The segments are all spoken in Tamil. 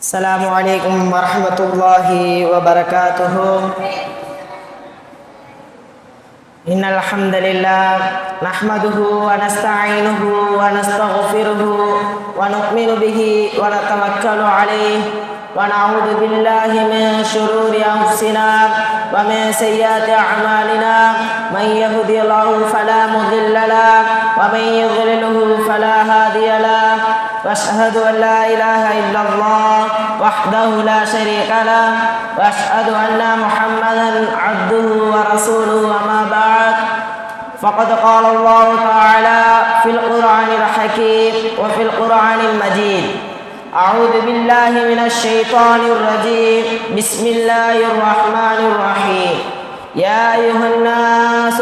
السلام عليكم ورحمة الله وبركاته. إن الحمد لله نحمده ونستعينه ونستغفره ونؤمن به ونتوكل عليه ونعوذ بالله من شرور أنفسنا ومن سيئات أعمالنا. من يهدي الله فلا مضل له ومن يضلله فلا هادي له. وأشهد أن لا إله إلا الله وحده لا شريك له وأشهد أن محمدا عبده ورسوله وما بعد. فقد قال الله تعالى في القرآن الحكيم وفي القرآن المجيد أعوذ بالله من الشيطان الرجيم بسم الله الرحمن الرحيم. يا أيها الناس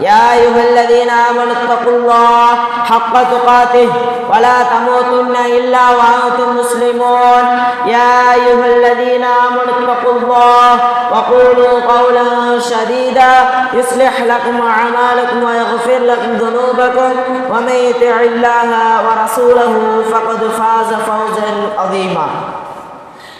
يا أيها الذين آمنوا اتقوا الله حق تقاته ولا تموتن إلا وأنتم مسلمون. يا أيها الذين آمنوا اتقوا الله وقولوا قولا سديدا يصلح لكم أعمالكم ويغفر لكم ذنوبكم ومن يطع الله ورسوله فقد فاز فوزا عظيما.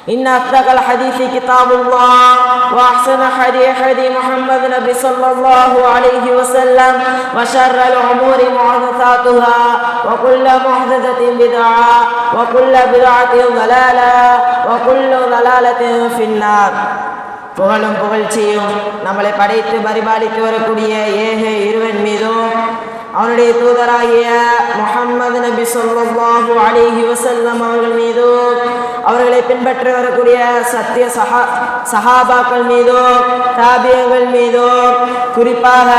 إن أصدق الحديث كتاب الله وأحسن حديث حديث محمد نبي صلى الله عليه وسلم وشر الأمور محدثاتها وكل محدثة بدعة وكل بدعة ضلالة وكل ضلالة في النار புகழும் புகழ்ச்சியும் நம்மளை படைத்து பரிபாலித்து வரக்கூடிய ஏக இருவன் மீதும் அவனுடைய தூதராகிய முகம்மது நபி சொல்லாஹு அலிஹி வசல்லம் அவர்கள் மீதும் அவர்களை பின்பற்றி வரக்கூடிய சத்திய சஹா சஹாபாக்கள் மீதும் தாபியங்கள் மீதும் குறிப்பாக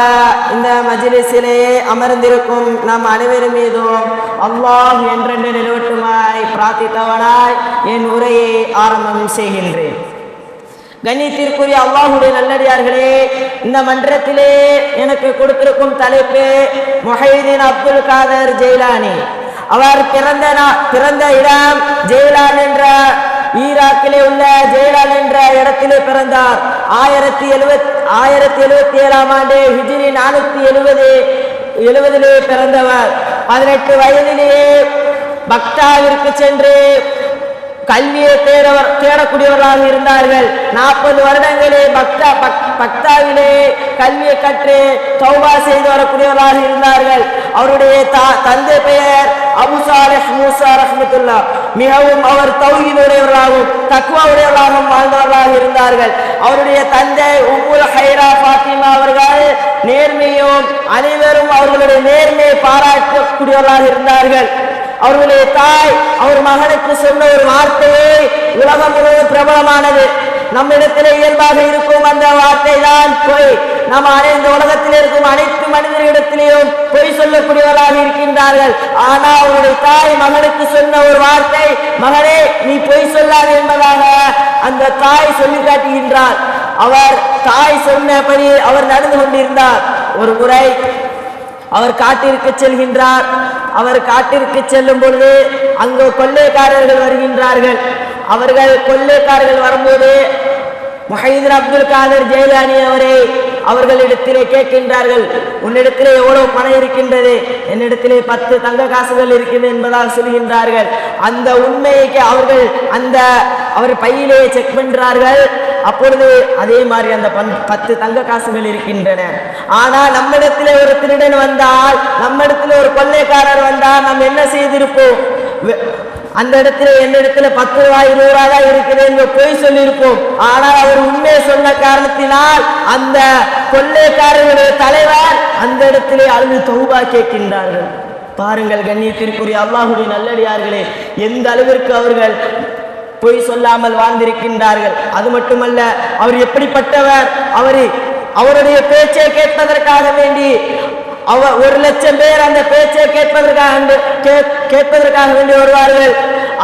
இந்த மஜிலிசிலே அமர்ந்திருக்கும் நம் அனைவரும் மீதும் அல்லாஹ் என்றென்று நிலவட்டுமாய் பிரார்த்தித்தவனாய் என் உரையை ஆரம்பம் செய்கின்றேன். கண்ணியத்திற்குரிய அல்லாஹுடைய நல்லடியார்களே இந்த மன்றத்திலே எனக்கு கொடுத்திருக்கும் தலைப்பு மொஹைதீன் அப்துல் காதர் ஜெயிலானி. அவர் பிறந்த பிறந்த இடம் ஜெயலால் என்ற ஈராக்கிலே உள்ள ஜெயலால் என்ற இடத்திலே பிறந்தார். ஆயிரத்தி எழுபத் ஆயிரத்தி எழுபத்தி ஏழாம் ஆண்டு ஹிஜிரி நானூத்தி எழுபது எழுபதிலே பிறந்தவர். பதினெட்டு வயதிலேயே பக்தாவிற்கு சென்று கல்வியை தேடவர் தேடக்கூடியவர்களாக இருந்தார்கள். நாற்பது வருடங்களே பக்தா பக்தாவிலே கல்வியை கற்று தௌபா செய்து வரக்கூடியவர்களாக இருந்தார்கள். அவருடைய தந்தை பெயர் அபுசாரஸ் மூசா ரஹமத்துல்லா. மிகவும் அவர் தௌஹீதுடையவர்களாகவும் தக்குவாவுடையவர்களாகவும் வாழ்ந்தவர்களாக இருந்தார்கள். அவருடைய தந்தை உபுல் ஹைரா பாத்திமா அவர்கள் நேர்மையும் அனைவரும் அவர்களுடைய நேர்மையை பாராட்டக்கூடியவர்களாக இருந்தார்கள். அவர்களுடைய தாய் அவர் மகனுக்கு சொன்ன ஒரு வார்த்தையே உலகம் முழுவதும் பிரபலமானது. நம்மிடத்திலே இயல்பாக இருக்கும் அந்த வார்த்தை தான் பொய். நம்ம அனைந்த உலகத்தில் இருக்கும் அனைத்து மனிதர்களிடத்திலேயும் பொய் சொல்லக்கூடியவர்களாக இருக்கின்றார்கள். ஆனால் அவருடைய தாய் மகனுக்கு சொன்ன ஒரு வார்த்தை மகனே நீ பொய் சொல்லாது என்பதாக அந்த தாய் சொல்லி காட்டுகின்றார். அவர் தாய் சொன்னபடி அவர் நடந்து கொண்டிருந்தார். ஒரு முறை அவர் காட்டிற்கு செல்கின்றார். அவர் காட்டிற்கு செல்லும் பொழுது அங்கு கொள்ளைக்காரர்கள் வருகின்றார்கள். அவர்கள் கொள்ளைக்காரர்கள் வரும்போது மஹீதர் அப்துல் காதர் ஜெயலானி அவரை அவர்களிடத்திலே கேட்கின்றார்கள். உன்னிடத்திலே எவ்வளவு பணம் இருக்கின்றது? என்னிடத்திலே பத்து தங்க காசுகள் இருக்கின்றது என்பதால் சொல்கின்றார்கள். அந்த உண்மைக்கு அவர்கள் அந்த அவர் பையிலேயே செக் பண்றார்கள். அப்பொழுது அதே மாதிரி அந்த பன் பத்து தங்க காசுகள் இருக்கின்றன. ஆனால் நம்மிடத்தில் ஒரு திருடன் வந்தால் நம்மிடத்தில் ஒரு கொள்ளைக்காரர் வந்தால் நாம் என்ன செய்திருப்போம்? அந்த இடத்துல என்னிடத்துல பத்து ரூபாய் இருபது ரூபாய் தான் இருக்குது என்று பொய் சொல்லியிருப்போம். ஆனால் அவர் உண்மையை சொன்ன காரணத்தினால் அந்த கொள்ளைக்காரர்களுடைய தலைவர் அந்த இடத்திலே அழுது தொகுபா கேட்கின்றார்கள். பாருங்கள் கண்ணியத்திற்குரிய அல்லாஹுடைய நல்லடியார்களே எந்த அளவிற்கு அவர்கள் பொய் சொல்லாமல் வாழ்ந்திருக்கின்றார்கள். அது மட்டுமல்ல அவர் எப்படிப்பட்டவர்? அவர் அவருடைய பேச்சை கேட்பதற்காக வேண்டி அவ ஒரு லட்சம் பேர் அந்த பேச்சை கேட்பதற்காக கேட்பதற்காக வேண்டி வருவார்கள்.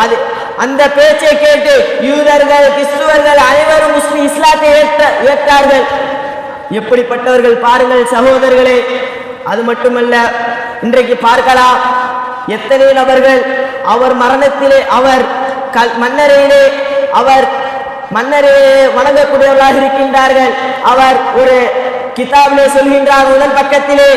அது அந்த பேச்சை கேட்டு யூதர்கள் கிறிஸ்துவர்கள் அனைவரும் முஸ்லிம் இஸ்லாத்தை ஏற்ற ஏற்றார்கள். எப்படிப்பட்டவர்கள் பாருங்கள் சகோதரர்களே. அது மட்டுமல்ல இன்றைக்கு பார்க்கலாம். எத்தனை நபர்கள் அவர் மரணத்திலே அவர் மன்னரையிலே அவர் மன்னரே வணங்கக்கூடியவர்களாக இருக்கின்றார்கள். அவர் ஒரு கிதாபிலே சொல்கின்றார் முதல் பக்கத்திலே.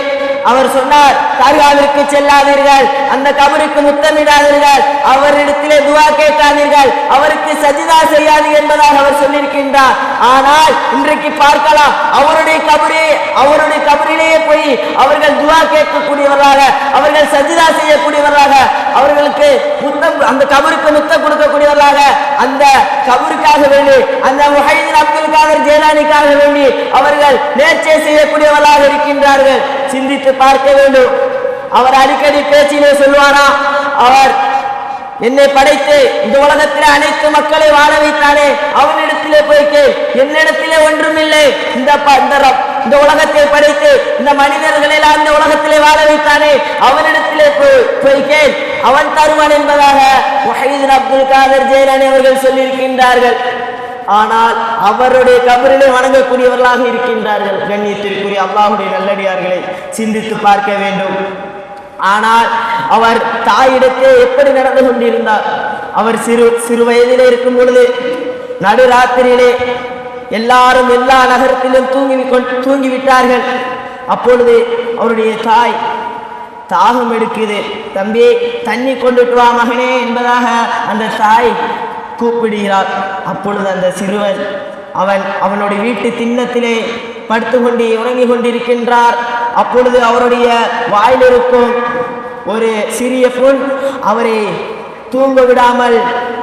அவர் சொன்னார் தர்காவிற்கு செல்லாதீர்கள். அந்த கபருக்கு முத்தமிடாதீர்கள். அவரிடத்திலே துவா கேட்காதீர்கள் அவருக்கு சஜிதா செய்யாது என்பதாக அவர் சொல்லியிருக்கின்றார். ஆனால் இன்றைக்கு பார்க்கலாம் அவருடைய கபரே அவருடைய கபரிலேயே போய் அவர்கள் துவா கேட்கக்கூடியவர்களாக அவர்கள் சஜிதா செய்யக்கூடியவர்களாக அவர்களுக்கு முத்தம் அந்த கபருக்கு முத்தம் கொடுக்கக்கூடியவர்களாக அந்த கபருக்காக வேண்டி அந்த முஹைதீன் அப்துல் காதர் ஜேலானிக்காக வேண்டி அவர்கள் நேர்ச்சை செய்யக்கூடியவர்களாக இருக்கின்றார்கள். சிந்தித்து பார்க்க வேண்டும். அவர் அடிக்கடி பேச்சிலே சொல்வாரா அவர் என்னை படைத்து இந்த உலகத்திலே அனைத்து மக்களை வாழ வைத்தானே? அவனிடத்திலே போய்க்கு என்னிடத்திலே ஒன்றுமில்லை. இந்த இந்த ரப்- இந்த உலகத்தை படைத்து இந்த மனிதர்களில் அந்த உலகத்திலே வாழ வைத்தானே? அவனிடத்திலே போய் அவன் தருவான் என்பதாக முஹைதீன் அப்துல் காதர் ஜெயலானி அவர்கள் சொல்லியிருக்கின்றார்கள். ஆனால் அவருடைய கபரிலே வணங்கக்கூடியவர்களாக இருக்கின்றார்கள். கண்ணியத்திற்குரிய அல்லாஹுடைய நல்லடியார்களை சிந்தித்து பார்க்க வேண்டும். ஆனால் அவர் தாயிடத்தே எப்படி நடந்து கொண்டிருந்தார்? அவர் சிறு சிறு வயதிலே இருக்கும் பொழுது நடுராத்திரியிலே எல்லாரும் எல்லா நகரத்திலும் தூங்கி தூங்கிவிட்டார்கள். அப்பொழுது அவருடைய தாய் தாகம் எடுக்குது. தம்பி தண்ணி கொண்டுட்டு வா மகனே என்பதாக அந்த தாய் கூப்பிடுகிறார் அப்பொழுது அந்த சிறுவன் அவன் அவனுடைய வீட்டு திண்ணத்திலே படுத்து கொண்டு கொண்டிருக்கின்றார். அப்பொழுது அவருடைய வாயிலிருக்கும் ஒரு சிறிய புண் அவரை தூங்க விடாமல்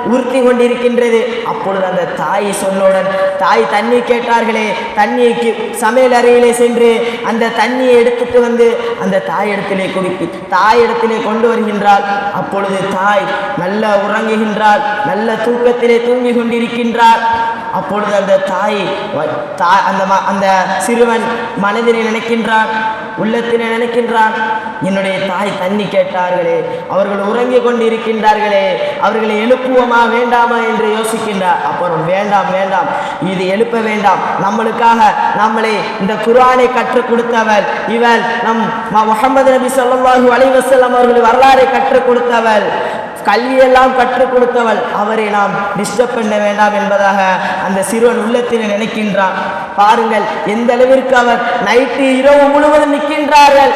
உறுத்தி கொண்டிருக்கின்றது. அப்பொழுது அந்த தாய் சொன்னவுடன் தாய் தண்ணி கேட்டார்களே தண்ணிக்கு சமையல் அறையிலே சென்று அந்த தண்ணியை எடுத்துட்டு வந்து அந்த தாய் இடத்திலே குடிக்கு தாய் இடத்திலே கொண்டு வருகின்றாள். அப்பொழுது தாய் நல்ல உறங்குகின்றாள் நல்ல தூக்கத்திலே தூங்கி கொண்டிருக்கின்றார் அப்பொழுது அந்த தாய் வ- அந்த ம- அந்த சிறுவன் மனதிலே நினைக்கின்றான் உள்ளத்திலே நினைக்கின்றான் என்னுடைய தாய் தண்ணி கேட்டார்களே அவர்கள் உறங்கிக் கொண்டிருக்கின்றார்களே அவர்களை எழுப்புவோமா வேண்டாமா என்று யோசிக்கின்றார். அப்புறம் வேண்டாம் வேண்டாம் இது எழுப்ப வேண்டாம். நம்மளுக்காக நம்மளை இந்த குர்ஆனை கற்றுக் கொடுத்தவள் இவள் நம் முகமது நபி ஸல்லல்லாஹு அலைவசல்லம் அவர்கள் வரலாறை கற்றுக் கொடுத்தவள் கல்வியெல்லாம் கற்றுக் கொடுத்தவள். அவரை நாம் டிஸ்டர்ப் பண்ண வேண்டாம் என்பதாக அந்த சிறுவன் உள்ளத்தில் நினைக்கின்றான். பாருங்கள் எந்த அளவிற்கு அவர் நைட்டு இரவு முழுவதும் நிற்கின்றார்கள்.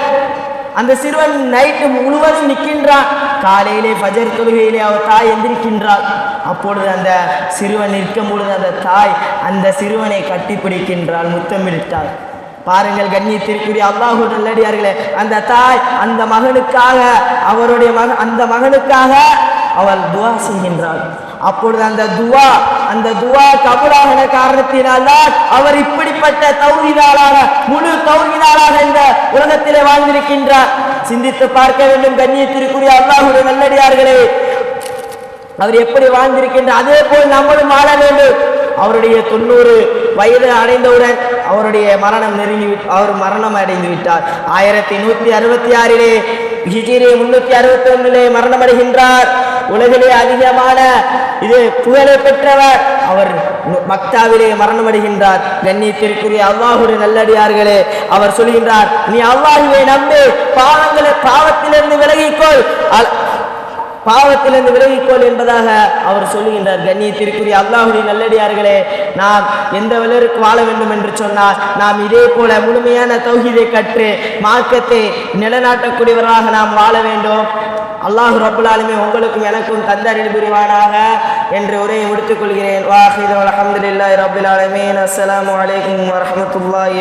அந்த சிறுவன் நைட்டு முழுவதும் நிற்கின்றான். காலையிலே பஜர் தொழுகையிலே அவர் தாய் எந்திரிக்கின்றாள். அப்பொழுது அந்த சிறுவன் நிற்கும் பொழுது அந்த தாய் அந்த சிறுவனை கட்டிப்பிடிக்கின்றாள் முத்தமிழ்த்தாள் பாருங்கள் கண்ணியத்திற்குரிய அல்லாஹு நல்லடியார்களே அந்த தாய் அந்த மகனுக்காக அவருடைய மக அந்த மகனுக்காக அவள் துவா செய்கின்றாள். அப்பொழுது அந்த துவா அந்த துவா கபுலாகிற காரணத்தினால் தான் அவர் இப்படிப்பட்ட தௌகிதாளாக முழு தௌகிதாளாக இந்த உலகத்திலே வாழ்ந்திருக்கின்றார். சிந்தித்து பார்க்க வேண்டும் கண்ணியத்திற்குரிய அல்லாஹுடைய நல்லடியார்களே. அவர் எப்படி வாழ்ந்திருக்கின்ற அதே போல் நம்மளும் வாழ வேண்டும். அவருடைய தொண்ணூறு வயது அடைந்தவுடன் அவருடைய மரணம் நெருங்கி அவர் மரணம் அடைந்து விட்டார் ஆயிரத்தி நூற்றி அறுபத்தி ஆறிலே ஹிஜிரி முன்னூற்றி அறுபத்தி ஒன்றிலே மரணம் அடைகின்றார் உலகிலே அதிகமான இது புகழை பெற்றவர் அவர் மக்தாவிலே மரணம் அடைகின்றார் கண்ணியத்திற்குரிய அல்லாஹுடைய நல்லடியார்களே அவர் சொல்கின்றார் நீ அல்லாஹுவை நம்பி பாவங்களை பாவத்திலிருந்து விலகிக்கொள். அல்- பாவத்திலிருந்து விலகிக்கொள் என்பதாக அவர் சொல்லுகின்றார். கண்ணியத்திற்குரிய அல்லாஹுடைய நல்லடியார்களே நாம் எந்த விலருக்கு வாழ வேண்டும் என்று சொன்னால் நாம் இதே போல முழுமையான தௌஹீதை கற்று மார்க்கத்தை நிலநாட்டக்கூடியவராக நாம் வாழ வேண்டும். அல்லாஹ் ரபுல்லாலுமே உங்களுக்கும் எனக்கும் தந்தரில் புரிவானாக என்று உரையை முடித்துக் கொள்கிறேன். வாஹிது அல்ஹம்துலில்லாஹி ரப்பில் ஆலமீன். அஸ்ஸலாமு அலைக்கும் வரஹ்மத்துல்லாஹி